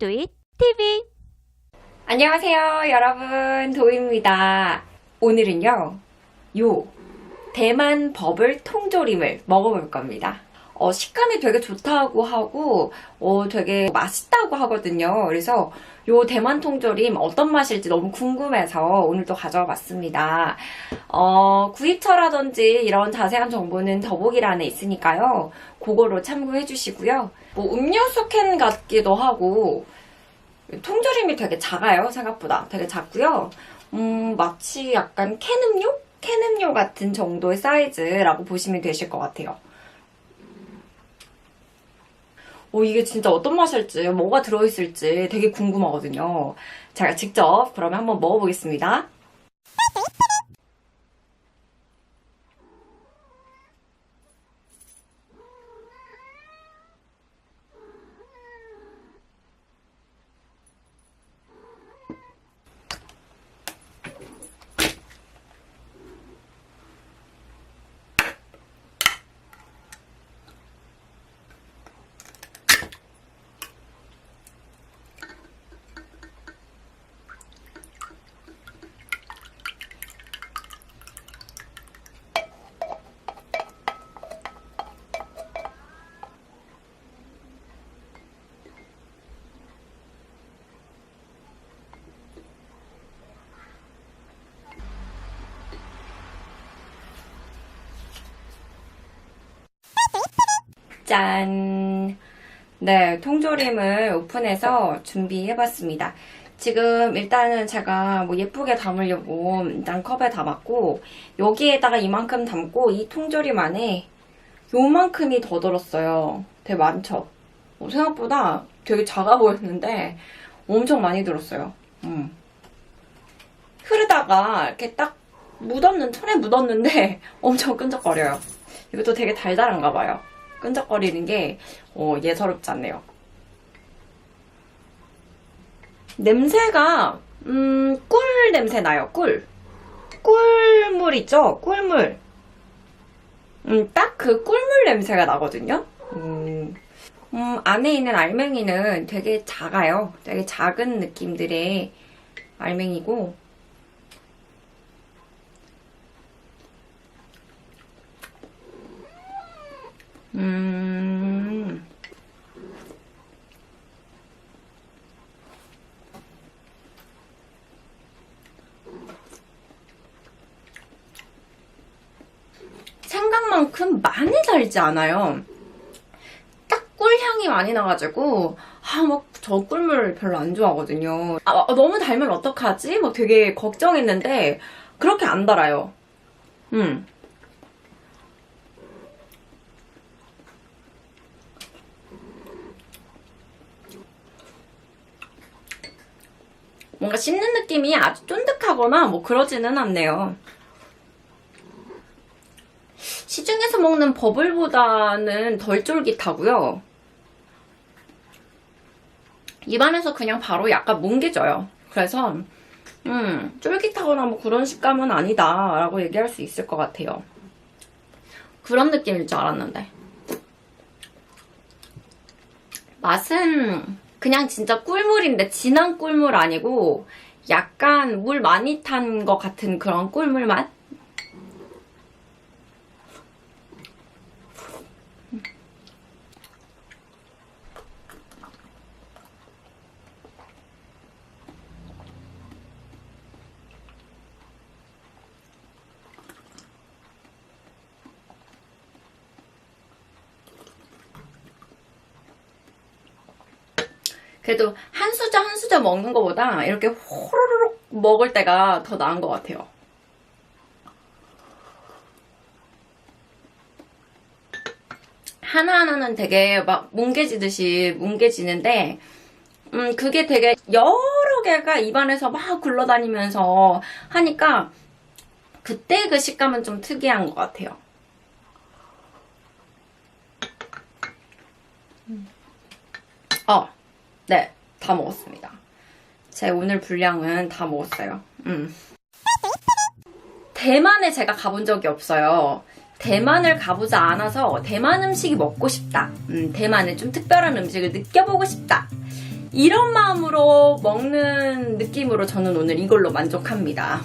Let's TV 안녕하세요, 여러분. 도입니다. 오늘은요, 요, 대만 버블 통조림을 먹어볼 겁니다. 어, 식감이 되게 좋다고 하고, 어, 되게 맛있다고 하거든요. 그래서 요 대만 통조림 어떤 맛일지 너무 궁금해서 오늘도 가져와 봤습니다. 어, 구입처라든지 이런 자세한 정보는 더보기란에 있으니까요. 그거로 참고해 주시고요. 뭐 음료수 캔 같기도 하고, 통조림이 되게 작아요, 생각보다. 되게 작고요. 음, 마치 약간 캔 음료? 캔 음료 같은 정도의 사이즈라고 보시면 되실 것 같아요. 오, 이게 진짜 어떤 맛일지, 뭐가 들어있을지 되게 궁금하거든요. 제가 직접 그러면 한번 먹어보겠습니다. 짠! 네, 통조림을 오픈해서 준비해봤습니다. 지금 일단은 제가 뭐 예쁘게 담으려고 일단 컵에 담았고, 여기에다가 이만큼 담고 이 통조림 안에 요만큼이 더 들었어요. 되게 많죠? 어, 생각보다 되게 작아 보였는데 엄청 많이 들었어요. 음. 흐르다가 이렇게 딱 묻었는, 손에 묻었는데 엄청 끈적거려요. 이것도 되게 달달한가 봐요. 끈적거리는 게 어, 예사롭지 않네요. 냄새가 음, 꿀 냄새 나요. 꿀. 꿀물 있죠? 꿀물. 음, 딱 그 꿀물 냄새가 나거든요. 음, 음, 안에 있는 알맹이는 되게 작아요. 되게 작은 느낌들의 알맹이고 음. 생각만큼 많이 달지 않아요. 딱 꿀향이 많이 나가지고, 아, 막, 저 꿀물 별로 안 좋아하거든요. 아, 아, 너무 달면 어떡하지? 막 되게 걱정했는데, 그렇게 안 달아요. 음. 뭔가 씹는 느낌이 아주 쫀득하거나 뭐 그러지는 않네요. 시중에서 먹는 버블보다는 덜 쫄깃하고요. 입안에서 그냥 바로 약간 뭉개져요. 그래서 음, 쫄깃하거나 뭐 그런 식감은 아니다라고 얘기할 수 있을 것 같아요. 그런 느낌일 줄 알았는데. 맛은 그냥 진짜 꿀물인데 진한 꿀물 아니고 약간 물 많이 탄 것 같은 그런 꿀물 맛? 그래도 한 수저 한 수저 먹는 것보다 이렇게 호로록 먹을 때가 더 나은 것 같아요. 하나하나는 되게 막 뭉개지듯이 뭉개지는데, 음, 그게 되게 여러 개가 입안에서 막 굴러다니면서 하니까, 그때 그 식감은 좀 특이한 것 같아요. 어, 네, 다 먹었습니다. 제 오늘 분량은 다 먹었어요. 음. 대만에 제가 가본 적이 없어요. 대만을 가보지 않아서 대만 음식이 먹고 싶다. 음, 대만의 좀 특별한 음식을 느껴보고 싶다. 이런 마음으로 먹는 느낌으로 저는 오늘 이걸로 만족합니다.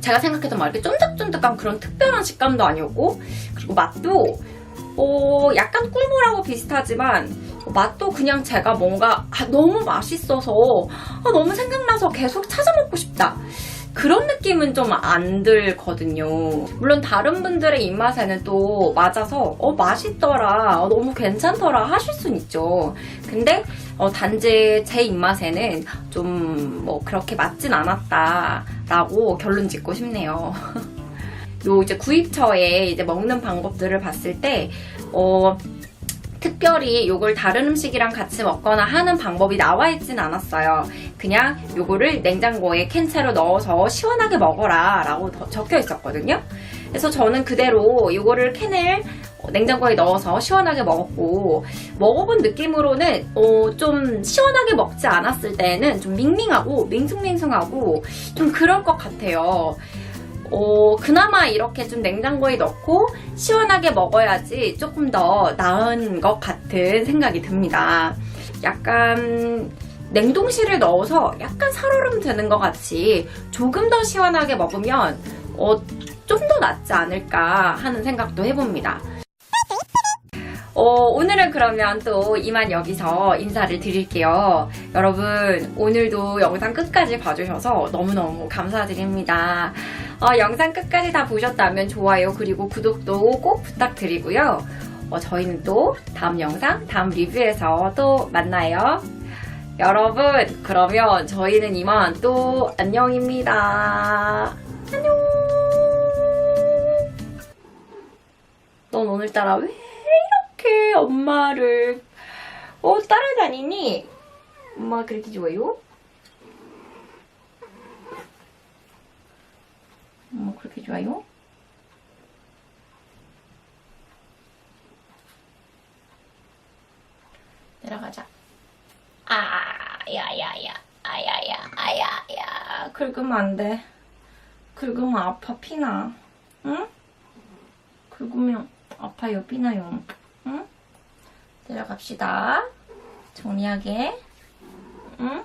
제가 생각했던 막 이렇게 쫀득쫀득한 그런 특별한 식감도 아니었고, 그리고 맛도, 어, 약간 꿀물하고 비슷하지만, 맛도 그냥 제가 뭔가 아, 너무 맛있어서 아, 너무 생각나서 계속 찾아 먹고 싶다. 그런 느낌은 좀 안 들거든요. 물론 다른 분들의 입맛에는 또 맞아서 어 맛있더라, 어, 너무 괜찮더라 하실 순 있죠. 근데 어, 단지 제 입맛에는 좀 뭐 그렇게 맞진 않았다라고 결론 짓고 싶네요. 요 이제 구입처에 이제 먹는 방법들을 봤을 때 어. 특별히 요걸 다른 음식이랑 같이 먹거나 하는 방법이 나와 있진 않았어요. 그냥 요거를 냉장고에 캔채로 넣어서 시원하게 먹어라 라고 더- 적혀 있었거든요. 그래서 저는 그대로 요거를 캔을 어, 냉장고에 넣어서 시원하게 먹었고 먹어본 느낌으로는 어, 좀 시원하게 먹지 않았을 때는 좀 밍밍하고 밍숭밍숭하고 좀 그럴 것 같아요. 어, 그나마 이렇게 좀 냉장고에 넣고 시원하게 먹어야지 조금 더 나은 것 같은 생각이 듭니다. 약간 냉동실에 넣어서 약간 살얼음 드는 것 같이 조금 더 시원하게 먹으면 어, 좀 더 낫지 않을까 하는 생각도 해봅니다. 어, 오늘은 그러면 또 이만 여기서 인사를 드릴게요. 여러분, 오늘도 영상 끝까지 봐주셔서 너무너무 감사드립니다. 어, 영상 끝까지 다 보셨다면 좋아요, 그리고 구독도 꼭 부탁드리고요. 어, 저희는 또 다음 영상, 다음 리뷰에서 또 만나요. 여러분, 그러면 저희는 이만 또 안녕입니다. 안녕! 넌 오늘따라 왜 이렇게 엄마를 어 따라다니니? 엄마가 그렇게 좋아요? 엄마 그렇게 좋아요? 내려가자. 아, 야야야, 아야야, 아야야. 긁으면 안 돼. 긁으면 아파 피나. 응? 긁으면 아파요, 피나요. 응? 내려갑시다. 정리하게. 응?